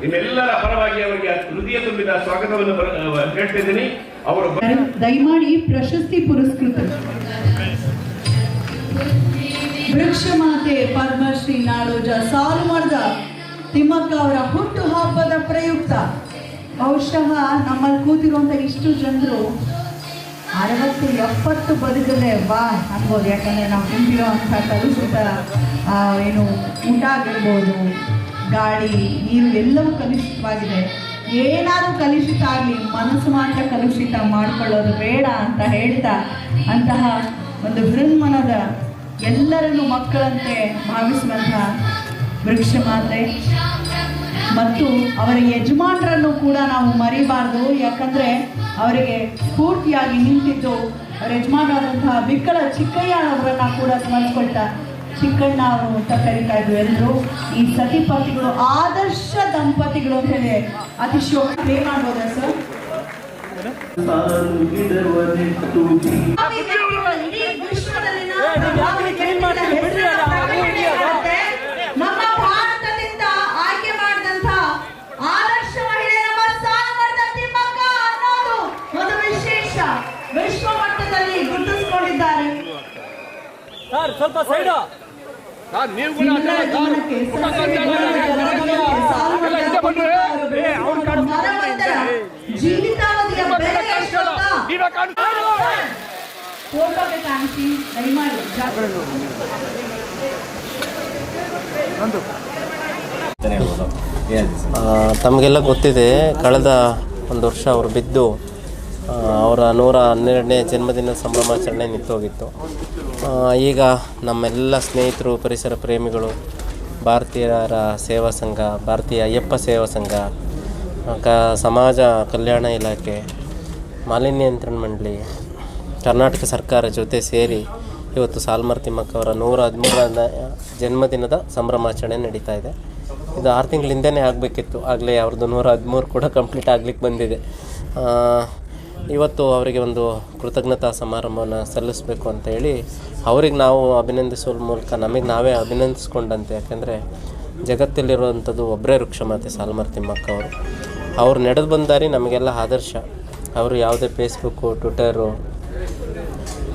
ಹೃದಯದ ಅವರಿಗೆ ಹೃದಯ ತುಂಬಿದ ಸ್ವಾಗತವನ್ನು ಇದ್ದೀನಿ. ಅವರು ದಯಮಾಡಿ ಪ್ರಶಸ್ತಿ ಪುರಸ್ಕೃತ. ವೃಕ್ಷ ಮಾತೆ ಪದ್ಮಶ್ರೀ ನಾಡೋಜ ಸಾಲು ಮಾಡಿದ ತಿಮ್ಮಕ್ಕ ಅವರ ಹುಟ್ಟು ಹಬ್ಬದ ಪ್ರಯುಕ್ತ. ಬಹುಶಃ ನಮ್ಮಲ್ಲಿ ಕೂತಿರುವಂತ ಇಷ್ಟು ಜನರು ಅರವತ್ತು ಎಪ್ಪತ್ತು ಬದುಕಲ್ಲೇ ಬಾ ಅನ್ಬೋದು. ಯಾಕಂದ್ರೆ ನಾವು ತಿಂದಿರೋಂಥ ಕಲುಷಿತ ಆ, ಏನು ಊಟ ಆಗಿರ್ಬೋದು ಗಾಳಿ ನೀರು ಎಲ್ಲವೂ ಕಲುಷಿತವಾಗಿದೆ. ಏನಾದರೂ ಕಲುಷಿತ ಆಗಲಿ, ಮನಸ್ಸು ಮಾತ್ರ ಕಲುಷಿತ ಮಾಡಿಕೊಳ್ಳೋದು ಬೇಡ ಅಂತ ಹೇಳ್ತಾ ಅಂತಹ ಒಂದು ಹೃನ್ಮನದ ಎಲ್ಲರನ್ನು ಮಕ್ಕಳಂತೆ ಭಾವಿಸುವಂತಹ ವೃಕ್ಷ ಮಾತೆ. ಮತ್ತು ಅವರ ಯಜಮಾನರನ್ನು ಕೂಡ ನಾವು ಮರಿಬಾರ್ದು, ಯಾಕಂದ್ರೆ ಅವರಿಗೆ ಸ್ಫೂರ್ತಿಯಾಗಿ ನಿಂತಿದ್ದು ಅವರ ಯಜಮಾನರಾದಂತಹ ಬಿಕ್ಕಳ ಚಿಕ್ಕಯ್ಯ ಅವರನ್ನು ಕೂಡ ಸ್ಮರಿಸ್ಕೊಳ್ತಾ ಚಿಕ್ಕಣ್ಣ ಅವರು ಕರಿತಾ ಇದ್ರು ಎಲ್ಲರೂ ಈ ಸತಿಪತಿಗಳು ಆದರ್ಶ ದಂಪತಿಗಳು ಅಂತ ಹೇಳಿ ಅತಿಶಯೋಕ್ತಿ ಪ್ಲೇ ಮಾಡ್ಬೋದಾ ಸರ್? ನಮ್ಮ ಭಾರತದಿಂದ ಆಯ್ಕೆ ಮಾಡಿದಂತ ಆದರ್ಶ ಮಹಿಳೆ ನಮ್ಮ ಸಾಲ್ಮರದ ತಿಮ್ಮಕ್ಕ ಅನ್ನೋದು ಒಂದು ವಿಶೇಷ. ವಿಶ್ವ ಮಟ್ಟದಲ್ಲಿ ಗುರುತಿಸಿಕೊಂಡಿದ್ದಾರೆ. ಸರ್, ಸ್ವಲ್ಪ ಸೈಡು. ಜೀವಿತಾವಧಿಯ ಬೆಲೆ ಎಷ್ಟು ಅಂತ ಫೋಟೋಗೆ ಕಾಣಿಸಿ ದಯಮಾಡಿ. ಜಾಗ್ರತೆ. ಆ, ತಮಗೆಲ್ಲ ಗೊತ್ತಿದೆ ಕಳೆದ ಒಂದು ವರ್ಷ ಅವರು ಬಿದ್ದು ಅವರ ನೂರ ಹನ್ನೆರಡನೇ ಜನ್ಮದಿನ ಸಂಭ್ರಮಾಚರಣೆ ನಿಂತೋಗಿತ್ತು. ಈಗ ನಮ್ಮೆಲ್ಲ ಸ್ನೇಹಿತರು, ಪರಿಸರ ಪ್ರೇಮಿಗಳು, ಭಾರತೀಯರ ಸೇವಾ ಸಂಘ, ಭಾರತೀಯ ಅಯ್ಯಪ್ಪ ಸೇವಾ ಸಂಘ ಕ, ಸಮಾಜ ಕಲ್ಯಾಣ ಇಲಾಖೆ, ಮಾಲಿನ್ಯ ನಿಯಂತ್ರಣ ಮಂಡಳಿ, ಕರ್ನಾಟಕ ಸರ್ಕಾರ ಜೊತೆ ಸೇರಿ ಇವತ್ತು ಸಾಲ್ಮರ್ ತಿಮ್ಮಕ್ಕ ಅವರ ನೂರ ಹದಿಮೂರನೇ ಜನ್ಮದಿನದ ಸಂಭ್ರಮಾಚರಣೆ ನಡೀತಾ ಇದೆ. ಇದು ಆರು ತಿಂಗಳಿಂದನೇ ಆಗಬೇಕಿತ್ತು. ಆಗಲೇ ಅವ್ರದ್ದು ನೂರ ಹದಿಮೂರು ಕೂಡ ಕಂಪ್ಲೀಟ್ ಆಗ್ಲಿಕ್ಕೆ ಬಂದಿದೆ. ಇವತ್ತು ಅವರಿಗೆ ಒಂದು ಕೃತಜ್ಞತಾ ಸಮಾರಂಭವನ್ನು ಸಲ್ಲಿಸಬೇಕು ಅಂತ ಹೇಳಿ ಅವ್ರಿಗೆ ನಾವು ಅಭಿನಂದಿಸುವ ಮೂಲಕ ನಮಗೆ ನಾವೇ ಅಭಿನಂದಿಸ್ಕೊಂಡಂತೆ. ಯಾಕೆಂದರೆ ಜಗತ್ತಲ್ಲಿರುವಂಥದ್ದು ಒಬ್ಬರೇ ವೃಕ್ಷ ಮಾತೆ ಸಾಲ್ಮರ್ ತಿಮ್ಮಕ್ಕ ಅವರು. ಅವ್ರು ನಡೆದು ಬಂದ ದಾರಿ ನಮಗೆಲ್ಲ ಆದರ್ಶ. ಅವರು ಯಾವುದೇ ಫೇಸ್ಬುಕ್ಕು ಟ್ವಿಟರು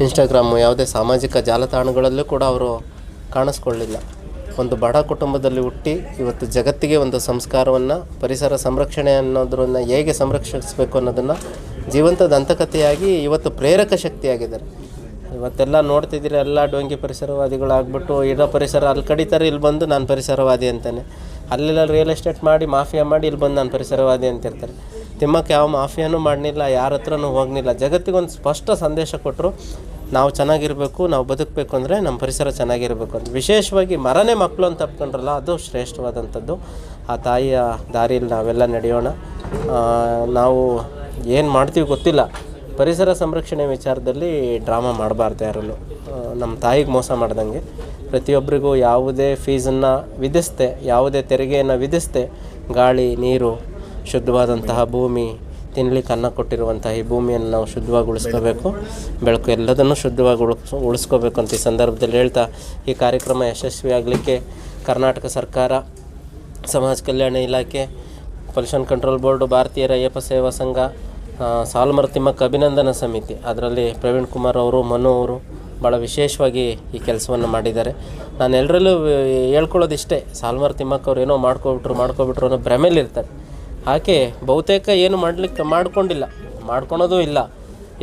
ಇನ್ಸ್ಟಾಗ್ರಾಮು ಯಾವುದೇ ಸಾಮಾಜಿಕ ಜಾಲತಾಣಗಳಲ್ಲೂ ಕೂಡ ಅವರು ಕಾಣಿಸ್ಕೊಳ್ಳಿಲ್ಲ. ಒಂದು ಬಡ ಕುಟುಂಬದಲ್ಲಿ ಹುಟ್ಟಿ ಇವತ್ತು ಜಗತ್ತಿಗೆ ಒಂದು ಸಂಸ್ಕಾರವನ್ನು, ಪರಿಸರ ಸಂರಕ್ಷಣೆ ಅನ್ನೋದ್ರನ್ನ ಹೇಗೆ ಸಂರಕ್ಷಿಸಬೇಕು ಅನ್ನೋದನ್ನು ಜೀವಂತ ದಂತಕಥೆಯಾಗಿ ಇವತ್ತು ಪ್ರೇರಕ ಶಕ್ತಿಯಾಗಿದ್ದಾರೆ. ಇವತ್ತೆಲ್ಲ ನೋಡ್ತಿದ್ದೀರಿ, ಎಲ್ಲ ಡೊಂಗಿ ಪರಿಸರವಾದಿಗಳಾಗ್ಬಿಟ್ಟು, ಇರೋ ಪರಿಸರ ಅಲ್ಲಿ ಕಡಿತಾರೆ ಇಲ್ಲಿ ಬಂದು ನಾನು ಪರಿಸರವಾದಿ ಅಂತಾನೆ. ಅಲ್ಲೆಲ್ಲ ರಿಯಲ್ ಎಸ್ಟೇಟ್ ಮಾಡಿ, ಮಾಫಿಯಾ ಮಾಡಿ ಇಲ್ಲಿ ಬಂದು ನಾನು ಪರಿಸರವಾದಿ ಅಂತಿರ್ತಾರೆ. ತಿಮ್ಮಕ್ಕೆ ಯಾವ ಮಾಫಿಯಾನೂ ಮಾಡಲಿಲ್ಲ ಯಾರ ಹತ್ರನೂ ಹೋಗಲಿಲ್ಲ ಜಗತ್ತಿಗೊಂದು ಸ್ಪಷ್ಟ ಸಂದೇಶ ಕೊಟ್ಟರು ನಾವು ಚೆನ್ನಾಗಿರಬೇಕು, ನಾವು ಬದುಕಬೇಕು ಅಂದರೆ ನಮ್ಮ ಪರಿಸರ ಚೆನ್ನಾಗಿರಬೇಕು ಅಂತ. ವಿಶೇಷವಾಗಿ ಮರನೇ ಮಕ್ಕಳು ಅಂತ ತಪ್ಕೊಂಡ್ರಲ್ಲ ಅದು ಶ್ರೇಷ್ಠವಾದಂಥದ್ದು. ಆ ತಾಯಿಯ ದಾರಿಯಲ್ಲಿ ನಾವೆಲ್ಲ ನಡೆಯೋಣ. ನಾವು ಏನು ಮಾಡ್ತೀವಿ ಗೊತ್ತಿಲ್ಲ. ಪರಿಸರ ಸಂರಕ್ಷಣೆ ವಿಚಾರದಲ್ಲಿ ಡ್ರಾಮಾ ಮಾಡಬಾರ್ದು ಯಾರಲ್ಲೂ. ನಮ್ಮ ತಾಯಿಗೆ ಮೋಸ ಮಾಡ್ದಂಗೆ. ಪ್ರತಿಯೊಬ್ಬರಿಗೂ ಯಾವುದೇ ಫೀಸನ್ನು ವಿಧಿಸ್ತೆ, ಯಾವುದೇ ತೆರಿಗೆಯನ್ನು ವಿಧಿಸ್ತೆ, ಗಾಳಿ, ನೀರು, ಶುದ್ಧವಾದಂತಹ ಭೂಮಿ ತಿನ್ಲಿಕ್ಕೆ ಅನ್ನ ಕೊಟ್ಟಿರುವಂತಹ ಈ ಭೂಮಿಯನ್ನು ನಾವು ಶುದ್ಧವಾಗಿ ಉಳಿಸ್ಕೋಬೇಕು ಬೆಳಕು ಎಲ್ಲದನ್ನು ಶುದ್ಧವಾಗಿ ಉಳಿಸ್ ಉಳಿಸ್ಕೋಬೇಕು ಅಂತ ಈ ಸಂದರ್ಭದಲ್ಲಿ ಹೇಳ್ತಾ ಈ ಕಾರ್ಯಕ್ರಮ ಯಶಸ್ವಿಯಾಗಲಿಕ್ಕೆ ಕರ್ನಾಟಕ ಸರ್ಕಾರ, ಸಮಾಜ ಕಲ್ಯಾಣ ಇಲಾಖೆ ಪೊಲ್ಯೂಷನ್ ಕಂಟ್ರೋಲ್ ಬೋರ್ಡು ಭಾರತೀಯ ರಯ್ಯಪ್ಪ ಸೇವಾ ಸಂಘ ಸಾಲ್ಮರ ತಿಮ್ಮಕ್ಕ ಅಭಿನಂದನಾ ಸಮಿತಿ. ಅದರಲ್ಲಿ ಪ್ರವೀಣ್ ಕುಮಾರ್ ಅವರು, ಮನು ಅವರು ಭಾಳ ವಿಶೇಷವಾಗಿ ಈ ಕೆಲಸವನ್ನು ಮಾಡಿದ್ದಾರೆ. ನಾನು ಎಲ್ಲರಲ್ಲೂ ಹೇಳ್ಕೊಳ್ಳೋದಿಷ್ಟೇ ಸಾಲ್ಮರ್ ತಿಮ್ಮಕ್ಕ ಏನೋ ಮಾಡ್ಕೊಬಿಟ್ರು ಮಾಡ್ಕೊಬಿಟ್ರು ಅನ್ನೋ ಭ್ರಮೆಯಲ್ಲಿರ್ತಾರೆ ಆಕೆ ಬಹುತೇಕ ಏನು ಮಾಡಲಿಕ್ಕೆ ಮಾಡ್ಕೊಂಡಿಲ್ಲ, ಮಾಡ್ಕೊಳೋದು ಇಲ್ಲ.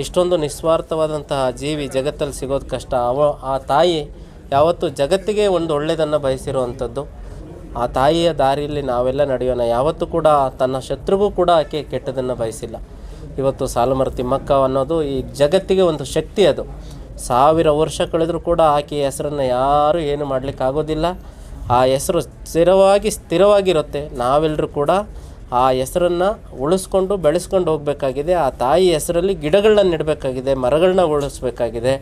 ಇಷ್ಟೊಂದು ನಿಸ್ವಾರ್ಥವಾದಂತಹ ಜೀವಿ ಜಗತ್ತಲ್ಲಿ ಸಿಗೋದು ಕಷ್ಟ. ಅವ, ಆ ತಾಯಿ ಯಾವತ್ತೂ ಜಗತ್ತಿಗೆ ಒಂದು ಒಳ್ಳೆಯದನ್ನು ಬಯಸಿರುವಂಥದ್ದು. ಆ ತಾಯಿಯ ದಾರಿಯಲ್ಲಿ ನಾವೆಲ್ಲ ನಡೆಯೋಣ. ಯಾವತ್ತೂ ಕೂಡ ತನ್ನ ಶತ್ರುಗೂ ಕೂಡ ಆಕೆ ಕೆಟ್ಟದನ್ನು ಬಯಸಿಲ್ಲ. ಇವತ್ತು ಸಾಲುಮರ ತಿಮ್ಮಕ್ಕ ಅನ್ನೋದು ಈ ಜಗತ್ತಿಗೆ ಒಂದು ಶಕ್ತಿ ಅದು. ಸಾವಿರ ವರ್ಷ ಕಳೆದರೂ ಕೂಡ ಆಕೆಯ ಹೆಸರನ್ನು ಯಾರೂ ಏನು ಮಾಡಲಿಕ್ಕಾಗೋದಿಲ್ಲ. ಆ ಹೆಸರು ಸ್ಥಿರವಾಗಿ ಸ್ಥಿರವಾಗಿರುತ್ತೆ. ನಾವೆಲ್ಲರೂ ಕೂಡ ಆ ಹೆಸರನ್ನು ಉಳಿಸ್ಕೊಂಡು ಬೆಳೆಸ್ಕೊಂಡು ಹೋಗಬೇಕಾಗಿದೆ. ಆ ತಾಯಿ ಹೆಸರಲ್ಲಿ ಗಿಡಗಳನ್ನ ನೆಡಬೇಕಾಗಿದೆ, ಮರಗಳನ್ನ ಉಳಿಸ್ಬೇಕಾಗಿದೆ.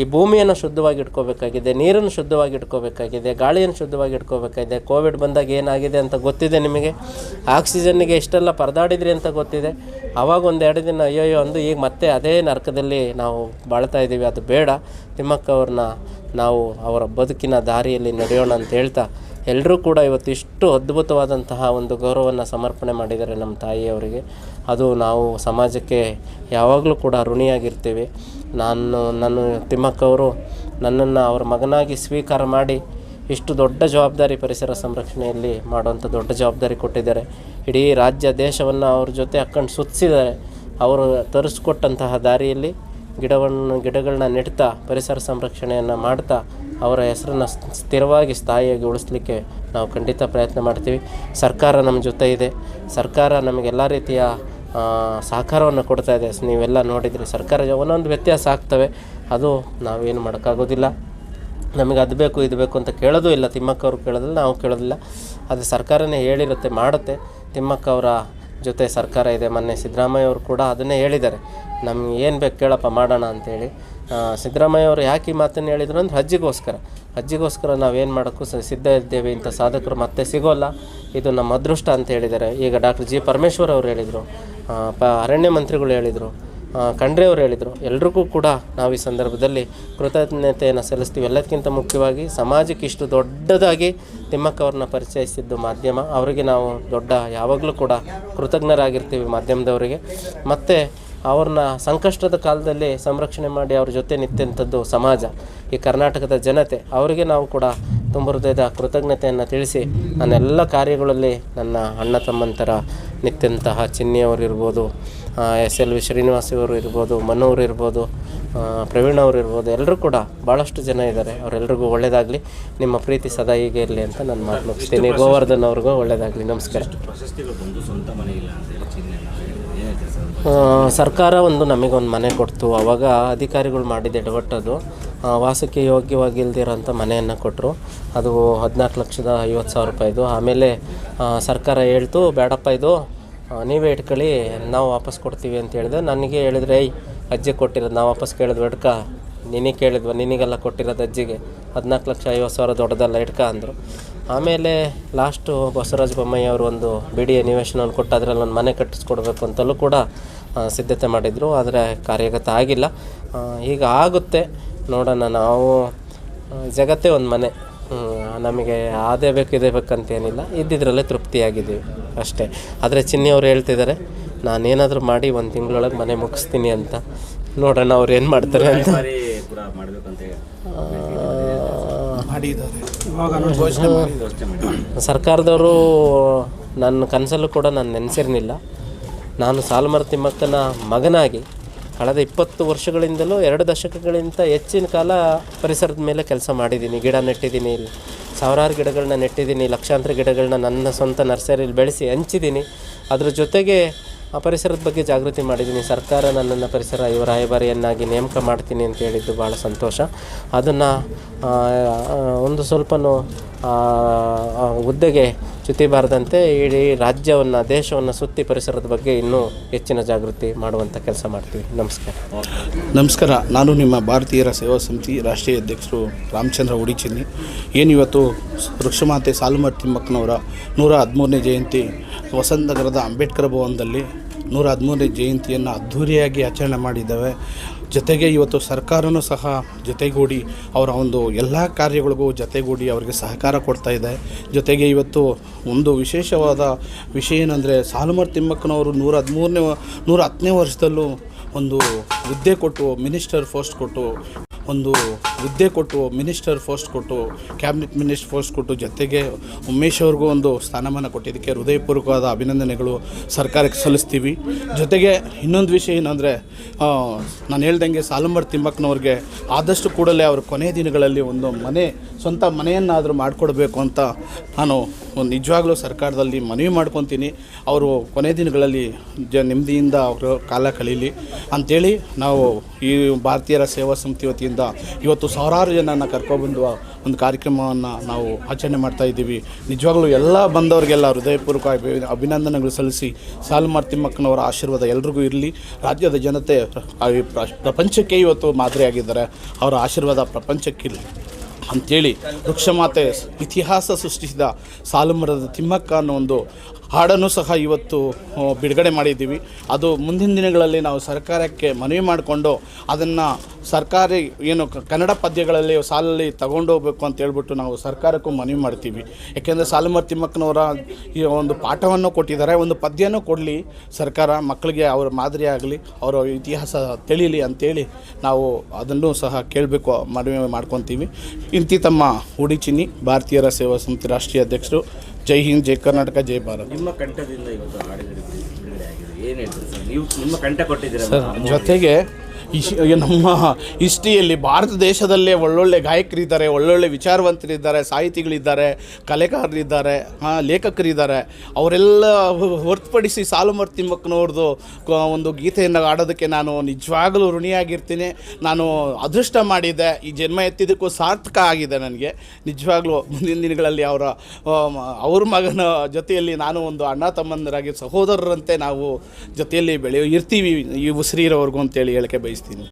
ಈ ಭೂಮಿಯನ್ನು ಶುದ್ಧವಾಗಿ ಇಟ್ಕೋಬೇಕಾಗಿದೆ, ನೀರನ್ನು ಶುದ್ಧವಾಗಿ ಇಟ್ಕೋಬೇಕಾಗಿದೆ, ಗಾಳಿಯನ್ನು ಶುದ್ಧವಾಗಿ ಇಟ್ಕೋಬೇಕಾಗಿದೆ. ಕೋವಿಡ್ ಬಂದಾಗ ಏನಾಗಿದೆ ಅಂತ ಗೊತ್ತಿದೆ ನಿಮಗೆ? ಆಕ್ಸಿಜನ್ನಿಗೆ ಇಷ್ಟೆಲ್ಲ ಪರದಾಡಿದ್ರಿ ಅಂತ ಗೊತ್ತಿದೆ. ಆವಾಗ ಒಂದು ಎರಡು ದಿನ, ಅಯ್ಯೋಯ್ಯೋ, ಅಂದು ಈಗ ಮತ್ತೆ ಅದೇ ನರಕದಲ್ಲಿ ನಾವು ಬಾಳ್ತಾ ಇದ್ದೀವಿ. ಅದು ಬೇಡ. ತಿಮ್ಮಕ್ಕ ಅವ್ರನ್ನ ನಾವು ಅವರ ಬದುಕಿನ ದಾರಿಯಲ್ಲಿ ನಡೆಯೋಣ ಅಂತ ಹೇಳ್ತಾ ಎಲ್ಲರೂ ಕೂಡ ಇವತ್ತು ಇಷ್ಟು ಅದ್ಭುತವಾದಂತಹ ಒಂದು ಗೌರವವನ್ನು ಸಮರ್ಪಣೆ ಮಾಡಿದ್ದಾರೆ ನಮ್ಮ ತಾಯಿಯವರಿಗೆ. ಅದು ನಾವು ಸಮಾಜಕ್ಕೆ ಯಾವಾಗಲೂ ಕೂಡ ಋಣಿಯಾಗಿರ್ತೀವಿ. ನಾನು ನನ್ನ ತಿಮ್ಮಕ್ಕವರು ನನ್ನನ್ನು ಅವರ ಮಗನಾಗಿ ಸ್ವೀಕಾರ ಮಾಡಿ ಇಷ್ಟು ದೊಡ್ಡ ಜವಾಬ್ದಾರಿ ಪರಿಸರ ಸಂರಕ್ಷಣೆಯಲ್ಲಿ ಮಾಡುವಂಥ ದೊಡ್ಡ ಜವಾಬ್ದಾರಿ ಕೊಟ್ಟಿದ್ದಾರೆ. ಇಡೀ ರಾಜ್ಯ ದೇಶವನ್ನು ಅವ್ರ ಜೊತೆ ಹಾಕ್ಕೊಂಡು ಸುತ್ತಿಸಿದ್ದಾರೆ ಅವರು ತರಿಸ್ಕೊಟ್ಟಂತಹ ದಾರಿಯಲ್ಲಿ ಗಿಡವನ್ನು ಗಿಡಗಳನ್ನ ನೆಡ್ತಾ ಪರಿಸರ ಸಂರಕ್ಷಣೆಯನ್ನು ಮಾಡ್ತಾ ಅವರ ಹೆಸರನ್ನು ಸ್ಥಿರವಾಗಿ ಸ್ಥಾಯಿಯಾಗಿ ಉಳಿಸ್ಲಿಕ್ಕೆ ನಾವು ಖಂಡಿತ ಪ್ರಯತ್ನ ಮಾಡ್ತೀವಿ. ಸರ್ಕಾರ ನಮ್ಮ ಜೊತೆ ಇದೆ. ಸರ್ಕಾರ ನಮಗೆಲ್ಲ ರೀತಿಯ ಸಹಕಾರವನ್ನು ಕೊಡ್ತಾ ಇದೆ. ನೀವೆಲ್ಲ ನೋಡಿದರೆ ಸರ್ಕಾರ ಒಂದೊಂದು ವ್ಯತ್ಯಾಸ ಆಗ್ತವೆ. ಅದು ನಾವೇನು ಮಾಡೋಕ್ಕಾಗೋದಿಲ್ಲ. ನಮಗೆ ಅದು ಬೇಕು ಇದು ಬೇಕು ಅಂತ ಕೇಳೋದೂ ಇಲ್ಲ. ತಿಮ್ಮಕ್ಕ ಅವರು ಕೇಳೋದಿಲ್ಲ ನಾವು ಕೇಳೋದಿಲ್ಲ. ಅದು ಸರ್ಕಾರನೇ ಹೇಳಿರುತ್ತೆ ಮಾಡುತ್ತೆ. ತಿಮ್ಮಕ್ಕ ಅವರ ಜೊತೆ ಸರ್ಕಾರ ಇದೆ. ಮೊನ್ನೆ ಸಿದ್ದರಾಮಯ್ಯ ಅವರು ಕೂಡ ಅದನ್ನೇ ಹೇಳಿದ್ದಾರೆ. ನಮ್ಗೆ ಏನು ಬೇಕು ಕೇಳಪ್ಪ ಮಾಡೋಣ ಅಂತೇಳಿ. ಆ, ಸಿದ್ದರಾಮಯ್ಯ ಅವರು ಯಾಕೆ ಈ ಮಾತನ್ನು ಹೇಳಿದ್ರು ಅಂದರೆ ಹಜ್ಜಿಗೋಸ್ಕರ ಹಜ್ಜಿಗೋಸ್ಕರ ನಾವೇನು ಮಾಡೋಕ್ಕೂ ಸಿದ್ಧ ಇದ್ದೇವೆ, ಇಂಥ ಸಾಧಕರು ಮತ್ತೆ ಸಿಗೋಲ್ಲ. ಇದು ನಮ್ಮ ಅದೃಷ್ಟ ಅಂತ ಹೇಳಿದ್ದಾರೆ. ಈಗ ಡಾಕ್ಟರ್ ಜಿ ಪರಮೇಶ್ವರ್ ಅವರು ಹೇಳಿದರು ಪ ಅರಣ್ಯ ಮಂತ್ರಿಗಳು ಹೇಳಿದರು ಖಂಡ್ರೆ ಅವರು ಹೇಳಿದರು. ಎಲ್ರಿಗೂ ಕೂಡ ನಾವು ಈ ಸಂದರ್ಭದಲ್ಲಿ ಕೃತಜ್ಞತೆಯನ್ನು ಸಲ್ಲಿಸ್ತೀವಿ. ಎಲ್ಲದಕ್ಕಿಂತ ಮುಖ್ಯವಾಗಿ ಸಮಾಜಕ್ಕೆ ಇಷ್ಟು ದೊಡ್ಡದಾಗಿ ತಿಮ್ಮಕ್ಕ ಅವ್ರನ್ನ ಪರಿಚಯಿಸಿದ್ದು ಮಾಧ್ಯಮ. ಅವರಿಗೆ ನಾವು ದೊಡ್ಡ ಯಾವಾಗಲೂ ಕೂಡ ಕೃತಜ್ಞರಾಗಿರ್ತೀವಿ ಮಾಧ್ಯಮದವರಿಗೆ. ಮತ್ತು ಅವ್ರನ್ನ ಸಂಕಷ್ಟದ ಕಾಲದಲ್ಲಿ ಸಂರಕ್ಷಣೆ ಮಾಡಿ ಅವ್ರ ಜೊತೆ ನಿಂತಂಥದ್ದು ಸಮಾಜ, ಈ ಕರ್ನಾಟಕದ ಜನತೆ, ಅವರಿಗೆ ನಾವು ಕೂಡ ತುಂಬ ಹೃದಯದ ಕೃತಜ್ಞತೆಯನ್ನು ತಿಳಿಸಿ ನನ್ನೆಲ್ಲ ಕಾರ್ಯಗಳಲ್ಲಿ ನನ್ನ ಅಣ್ಣ ತಮ್ಮಂತರ ನಿಂತಹ ಚಿನ್ನಿಯವರು ಇರ್ಬೋದು ಎಸ್ ಎಲ್ ವಿ ಶ್ರೀನಿವಾಸ್ ಇವರು ಇರ್ಬೋದು ಮನೋರು ಇರ್ಬೋದು ಪ್ರವೀಣ್ ಅವರು ಇರ್ಬೋದು ಎಲ್ಲರೂ ಕೂಡ ಭಾಳಷ್ಟು ಜನ ಇದ್ದಾರೆ. ಅವರೆಲ್ಲರಿಗೂ ಒಳ್ಳೆಯದಾಗಲಿ ನಿಮ್ಮ ಪ್ರೀತಿ ಸದಾ ಹೀಗೆ ಇರಲಿ ಅಂತ ನಾನು ಮಾತು ಗೋವರ್ಧನ್ ಅವ್ರಿಗೂ ಒಳ್ಳೆಯದಾಗಲಿ ನಮಸ್ಕಾರ. ಸರ್ಕಾರ ಒಂದು ನಮಗೊಂದು ಮನೆ ಕೊಡ್ತು. ಅವಾಗ ಅಧಿಕಾರಿಗಳು ಮಾಡಿದ ಎಡವಟ್ಟದು ವಾಸಕ್ಕೆ ಯೋಗ್ಯವಾಗಿಲ್ದಿರೋಂಥ ಮನೆಯನ್ನು ಕೊಟ್ಟರು ಅದು ಹದಿನಾಲ್ಕು ಲಕ್ಷದ ಐವತ್ತು ಸಾವಿರ ರೂಪಾಯಿದು. ಆಮೇಲೆ ಸರ್ಕಾರ ಹೇಳ್ತು, ಬೇಡಪ್ಪ ಇದು. ನೀವೇ ಇಟ್ಕೊಳ್ಳಿ. ನಾವು ವಾಪಸ್ ಕೊಡ್ತೀವಿ ಅಂತ ಹೇಳಿದೆ. ನನಗೆ ಹೇಳಿದ್ರೆ ಐ ಅಜ್ಜಿ ಕೊಟ್ಟಿರೋದು, ನಾವು ವಾಪಸ್ ಕೇಳಿದ್ವಿ ಇಡ್ಕ ನಿನಗೆ ಕೇಳಿದ್ವ, ನಿನಗೆಲ್ಲ ಕೊಟ್ಟಿರೋದು ಅಜ್ಜಿಗೆ. ಹದಿನಾಲ್ಕು ಲಕ್ಷ ಐವತ್ತು ಸಾವಿರ ದೊಡ್ಡದಲ್ಲ, ಇಟ್ಕ, ಅಂದರು. ಆಮೇಲೆ ಲಾಸ್ಟು ಬಸವರಾಜ ಬೊಮ್ಮಯ್ಯ ಅವರು ಒಂದು ಬಿ ಡಿ ಎ ನಿವೇಶನವನ್ನು ಕೊಟ್ಟು ಅದರಲ್ಲಿ ಒಂದು ಮನೆ ಕಟ್ಟಿಸ್ಕೊಡ್ಬೇಕು ಅಂತಲೂ ಕೂಡ ಸಿದ್ಧತೆ ಮಾಡಿದರು. ಆದರೆ ಕಾರ್ಯಗತ ಆಗಿಲ್ಲ. ಈಗ ಆಗುತ್ತೆ. ನೋಡೋಣ ನಾವು ಜಗತ್ತೇ ಒಂದು ಮನೆ. ನಮಗೆ ಅದೇ ಬೇಕು ಇದೇ ಬೇಕಂತೇನಿಲ್ಲ ಇದ್ದಿದ್ರಲ್ಲೇ ತೃಪ್ತಿಯಾಗಿದ್ದೀವಿ ಅಷ್ಟೇ. ಆದರೆ ಚಿನ್ನಿ ಅವ್ರು ಹೇಳ್ತಿದ್ದಾರೆ ನಾನೇನಾದರೂ ಮಾಡಿ ಒಂದು ತಿಂಗಳೊಳಗೆ ಮನೆ ಮುಗಿಸ್ತೀನಿ ಅಂತ. ನೋಡೋಣ ಅವ್ರು ಏನು ಮಾಡ್ತಾರೆ ಅಂತ. ಸರ್ಕಾರದವರು ನನ್ನ ಕನಸಲ್ಲೂ ಕೂಡ ನಾನು ನೆನೆಸಿರಲಿಲ್ಲ. ನಾನು ಸಾಲುಮರ ತಿಮ್ಮಕ್ಕನ ಮಗನಾಗಿ ಕಳೆದ ಇಪ್ಪತ್ತು ವರ್ಷಗಳಿಂದಲೂ ಎರಡು ದಶಕಗಳಿಂದ ಹೆಚ್ಚಿನ ಕಾಲ ಪರಿಸರದ ಮೇಲೆ ಕೆಲಸ ಮಾಡಿದ್ದೀನಿ. ಗಿಡ ನೆಟ್ಟಿದ್ದೀನಿ ಇಲ್ಲಿ ಸಾವಿರಾರು ಗಿಡಗಳನ್ನ ನೆಟ್ಟಿದ್ದೀನಿ ಲಕ್ಷಾಂತರ ಗಿಡಗಳನ್ನ ನನ್ನ ಸ್ವಂತ ನರ್ಸರಿಯಲ್ಲಿ ಬೆಳೆಸಿ ಹಂಚಿದ್ದೀನಿ. ಅದ್ರ ಜೊತೆಗೆ ಆ ಪರಿಸರದ ಬಗ್ಗೆ ಜಾಗೃತಿ ಮಾಡಿದ್ದೀನಿ. ಸರ್ಕಾರ ನನ್ನನ್ನು ಪರಿಸರ ಇವ ರಾಯಭಾರಿಯನ್ನಾಗಿ ನೇಮಕ ಮಾಡ್ತೀನಿ ಅಂತ ಹೇಳಿದ್ದು ಭಾಳ ಸಂತೋಷ. ಅದನ್ನು ಒಂದು ಸ್ವಲ್ಪನೂ ಹುದ್ದೆಗೆ ಚ್ಯುತಿ ಬಾರದಂತೆ ಇಡೀ ರಾಜ್ಯವನ್ನು, ದೇಶವನ್ನು ಸುತ್ತಿ ಪರಿಸರದ ಬಗ್ಗೆ ಇನ್ನೂ ಹೆಚ್ಚಿನ ಜಾಗೃತಿ ಮಾಡುವಂಥ ಕೆಲಸ ಮಾಡ್ತೀವಿ. ನಮಸ್ಕಾರ. ನಮಸ್ಕಾರ. ನಾನು ನಿಮ್ಮ ಭಾರತೀಯರ ಸೇವಾ ಸಮಿತಿ ರಾಷ್ಟ್ರೀಯ ಅಧ್ಯಕ್ಷರು ರಾಮಚಂದ್ರ ಉಡಿಚಿನ್ನಿ. ಏನು ಇವತ್ತು ವೃಕ್ಷಮಾತೆ ಸಾಲುಮರ್ ತಿಮ್ಮಕ್ಕನವರ ನೂರ ಹದಿಮೂರನೇ ಜಯಂತಿ ವಸಂತನಗರದ ಅಂಬೇಡ್ಕರ್ ಭವನದಲ್ಲಿ ನೂರ ಹದಿಮೂರನೇ ಜಯಂತಿಯನ್ನು ಅದ್ಧೂರಿಯಾಗಿ ಆಚರಣೆ ಮಾಡಿದ್ದಾವೆ. ಜೊತೆಗೆ ಇವತ್ತು ಸರ್ಕಾರನೂ ಸಹ ಜೊತೆಗೂಡಿ ಅವರ ಒಂದು ಎಲ್ಲ ಕಾರ್ಯಗಳಿಗೂ ಜೊತೆಗೂಡಿ ಅವರಿಗೆ ಸಹಕಾರ ಕೊಡ್ತಾ ಇದೆ. ಜೊತೆಗೆ ಇವತ್ತು ಒಂದು ವಿಶೇಷವಾದ ವಿಷಯ ಏನಂದರೆ ಸಾಲುಮರ್ ತಿಮ್ಮಕ್ಕನವರು ನೂರ ಹದಿಮೂರನೇ ನೂರ ಹತ್ತನೇ ವರ್ಷದಲ್ಲೂ ಒಂದು ಹುದ್ದೆ ಕೊಟ್ಟು ಮಿನಿಸ್ಟರ್ ಪೋಸ್ಟ್ ಕೊಟ್ಟು ಒಂದು ಹುದ್ದೆ ಕೊಟ್ಟು, ಮಿನಿಸ್ಟರ್ ಪೋಸ್ಟ್ ಕೊಟ್ಟು, ಕ್ಯಾಬಿನೆಟ್ ಮಿನಿಸ್ಟರ್ ಪೋಸ್ಟ್ ಕೊಟ್ಟು ಜೊತೆಗೆ ಉಮೇಶ್ ಅವ್ರಿಗೂ ಒಂದು ಸ್ಥಾನಮಾನ ಕೊಟ್ಟಿದ್ದಕ್ಕೆ ಹೃದಯಪೂರ್ವಕವಾದ ಅಭಿನಂದನೆಗಳು ಸರ್ಕಾರಕ್ಕೆ ಸಲ್ಲಿಸ್ತೀವಿ. ಜೊತೆಗೆ ಇನ್ನೊಂದು ವಿಷಯ ಏನಂದರೆ ನಾನು ಹೇಳ್ದಂಗೆ ಸಾಲಂಬರ್ ತಿಮ್ಮಕ್ಕನವ್ರಿಗೆ ಆದಷ್ಟು ಕೂಡಲೇ ಅವ್ರ ಕೊನೆಯ ದಿನಗಳಲ್ಲಿ ಒಂದು ಮನೆ, ಸ್ವಂತ ಮನೆಯನ್ನಾದರೂ ಮಾಡಿಕೊಡ್ಬೇಕು ಅಂತ ನಾನು ನಿಜವಾಗ್ಲೂ ಸರ್ಕಾರದಲ್ಲಿ ಮನವಿ ಮಾಡ್ಕೊತೀನಿ. ಅವರು ಕೊನೆ ದಿನಗಳಲ್ಲಿ ಜ, ನೆಮ್ಮದಿಯಿಂದ ಅವರು ಕಾಲ ಕಳೀಲಿ. ಅಂಥೇಳಿ ನಾವು ಈ ಭಾರತೀಯರ ಸೇವಾ ಸಮಿತಿ ವತಿಯಿಂದ ಇವತ್ತು ಸಾವಿರಾರು ಜನನ ಕರ್ಕೊಬಂದು ಒಂದು ಕಾರ್ಯಕ್ರಮವನ್ನು ನಾವು ಆಚರಣೆ ಮಾಡ್ತಾ ಇದ್ದೀವಿ. ನಿಜವಾಗ್ಲೂ ಎಲ್ಲ ಬಂದವರಿಗೆಲ್ಲ ಹೃದಯಪೂರ್ವಕ ಅಭಿ- ಅಭಿನಂದನೆಗಳು ಸಲ್ಲಿಸಿ ಸಾಲುಮಾರ್ ತಿಮ್ಮಕ್ಕನವರ ಆಶೀರ್ವಾದ ಎಲ್ರಿಗೂ ಇರಲಿ. ರಾಜ್ಯದ ಜನತೆ ಪ್ರಪಂಚಕ್ಕೆ ಇವತ್ತು ಮಾದರಿಯಾಗಿದ್ದಾರೆ. ಅವರ ಆಶೀರ್ವಾದ ಪ್ರಪಂಚಕ್ಕಿರಲಿ ಅಂಥೇಳಿ ವೃಕ್ಷಮಾತೆ ಇತಿಹಾಸ ಸೃಷ್ಟಿಸಿದ ಸಾಲುಮರದ ತಿಮ್ಮಕ್ಕ ಅನ್ನೋ ಒಂದು ಹಾಡನ್ನು ಸಹ ಇವತ್ತು ಬಿಡುಗಡೆ ಮಾಡಿದ್ದೀವಿ. ಅದು ಮುಂದಿನ ದಿನಗಳಲ್ಲಿ ನಾವು ಸರ್ಕಾರಕ್ಕೆ ಮನವಿ ಮಾಡಿಕೊಂಡು ಅದನ್ನು ಸರ್ಕಾರಿ ಏನು ಕನ್ನಡ ಪದ್ಯಗಳಲ್ಲಿ ಸಾಲಲ್ಲಿ ತಗೊಂಡು ಹೋಗಬೇಕು ಅಂತ ಹೇಳ್ಬಿಟ್ಟು ನಾವು ಸರ್ಕಾರಕ್ಕೂ ಮನವಿ ಮಾಡ್ತೀವಿ. ಯಾಕೆಂದರೆ ಸಾಲುಮರ್ ತಿಮ್ಮಕ್ಕನವರ ಈ ಒಂದು ಪಾಠವನ್ನು ಕೊಟ್ಟಿದ್ದಾರೆ. ಒಂದು ಪದ್ಯನೂ ಕೊಡಲಿ ಸರ್ಕಾರ ಮಕ್ಕಳಿಗೆ ಅವರ ಮಾದರಿ ಆಗಲಿ, ಅವರ ಇತಿಹಾಸ ತಿಳಿಲಿ ಅಂತೇಳಿ ನಾವು ಅದನ್ನು ಸಹ ಕೇಳಬೇಕು, ಮನವಿ ಮಾಡ್ಕೊತೀವಿ. ಇಂತಿ ತಮ್ಮ ಉಡಿಚಿನಿ ಭಾರತೀಯರ ಸೇವಾ ಸಮಿತಿ ರಾಷ್ಟ್ರೀಯ ಅಧ್ಯಕ್ಷರು ಜೈ ಹಿಂದ್ ಜೈ ಕರ್ನಾಟಕ ಜೈ ಭಾರತ್. ನಿಮ್ಮ ಕಂಠದಿಂದ ಇವತ್ತು ಹಾಡಿದ ಬಿಡುಗಡೆ ಆಗಿದೆ ಏನು ಹೇಳ್ತೀರಿ ಸರ್? ನೀವು ನಿಮ್ಮ ಕಂಠ ಕೊಟ್ಟಿದ್ದೀರಾ? ಸರ್ ಜೊತೆಗೆ ಇಶ್ ನಮ್ಮ ಹಿಸ್ಟ್ರಿಯಲ್ಲಿ ಭಾರತ ದೇಶದಲ್ಲೇ ಒಳ್ಳೊಳ್ಳೆ ಗಾಯಕರಿದ್ದಾರೆ, ಒಳ್ಳೊಳ್ಳೆ ವಿಚಾರವಂತರಿದ್ದಾರೆ, ಸಾಹಿತಿಗಳಿದ್ದಾರೆ, ಕಲೆಗಾರರಿದ್ದಾರೆ ಲೇಖಕರಿದ್ದಾರೆ. ಅವರೆಲ್ಲ ಹೊರತುಪಡಿಸಿ ಸಾಲುಮರ್ ತಿಮ್ಮಕ್ಕನವ್ರದ್ದು ಕ- ಒಂದು ಗೀತೆಯನ್ನು ಆಡೋದಕ್ಕೆ ನಾನು ನಿಜವಾಗಲೂ ಋಣಿಯಾಗಿರ್ತೀನಿ. ನಾನು ಅದೃಷ್ಟ ಮಾಡಿದ್ದೆ ಈ ಜನ್ಮ ಎತ್ತಿದ್ದಕ್ಕೂ ಸಾರ್ಥಕ ಆಗಿದೆ ನನಗೆ. ನಿಜವಾಗ್ಲೂ ಮುಂದಿನ ದಿನಗಳಲ್ಲಿ ಅವರ ಅವ್ರ ಮಗನ ಜೊತೆಯಲ್ಲಿ ನಾನು ಒಂದು ಅಣ್ಣ ತಮ್ಮಂದರಾಗಿ ಸಹೋದರರಂತೆ ನಾವು ಜೊತೆಯಲ್ಲಿ ಬೆಳೆಯೋ, ಇರ್ತೀವಿ ಈ ಉಸಿರಿರೋವರೆಗೂ ಅಂತೇಳಿ ಹೇಳಕ್ಕೆ ಬಯಸ್ತೀನಿ. destino.